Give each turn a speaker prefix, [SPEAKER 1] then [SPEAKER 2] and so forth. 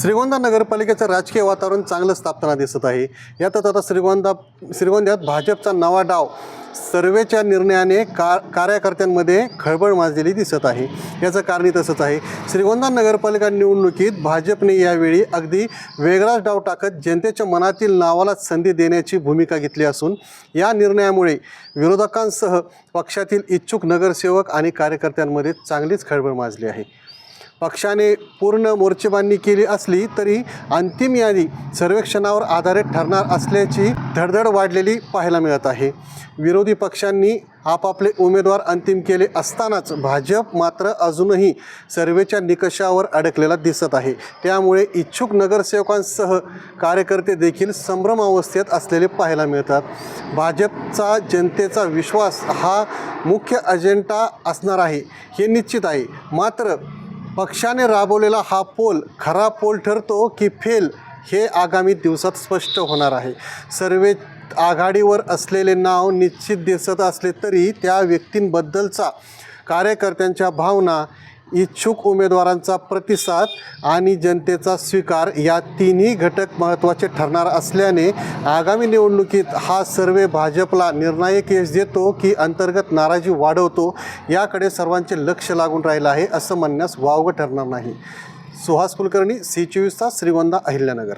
[SPEAKER 1] श्रीगोंदा नगरपालिकेचं राजकीय वातावरण चांगलं तापताना दिसत आहे. यातच आता श्रीगोंदा श्रीगोंद्यात भाजपचा नवा डाव सर्वेच्या निर्णयाने का कार्यकर्त्यांमध्ये खळबळ माजलेली दिसत आहे. याचं कारण तसंच आहे. श्रीगोंदा नगरपालिका निवडणुकीत भाजपने यावेळी अगदी वेगळाच डाव टाकत जनतेच्या मनातील नावाला संधी देण्याची भूमिका घेतली असून या निर्णयामुळे विरोधकांसह पक्षातील इच्छुक नगरसेवक आणि कार्यकर्त्यांमध्ये चांगलीच खळबळ माजली आहे. पक्षाने पूर्ण मोर्चेबांधणी केली असली तरी अंतिम यादी सर्वेक्षणावर आधारित ठरणार असल्याची धडधड वाढलेली पाहायला मिळत आहे. विरोधी पक्षांनी आपापले उमेदवार अंतिम केले असतानाच भाजप मात्र अजूनही सर्वेच्या निकषावर अडकलेला दिसत आहे. त्यामुळे इच्छुक नगरसेवकांसह कार्यकर्ते देखील संभ्रम अवस्थेत असलेले पाहायला मिळतात. भाजपचा जनतेचा विश्वास हा मुख्य अजेंडा असणार आहे हे निश्चित आहे. मात्र पक्षाने राबवलेला हा पोल खरा पोल ठरतो की फेल हे आगामी दिवसात स्पष्ट होणार आहे. सर्वे आघाडीवर असलेले नाव निश्चित दिसत असले तरी त्या व्यक्तींबद्दलचा कार्यकर्त्यांच्या भावना इच्छुक उमेदवारांचा प्रतिसाद आणि जनतेचा स्वीकार या तिन्ही घटक महत्त्वाचे ठरणार असल्याने आगामी निवडणुकीत हा सर्वे भाजपला निर्णायक यश देतो की अंतर्गत नाराजी वाढवतो याकडे सर्वांचे लक्ष लागून राहिलं आहे असं म्हणण्यास वावगं ठरणार नाही. सुहास कुलकर्णी सी चोवीस तास श्रीगोंदा अहिल्यानगर.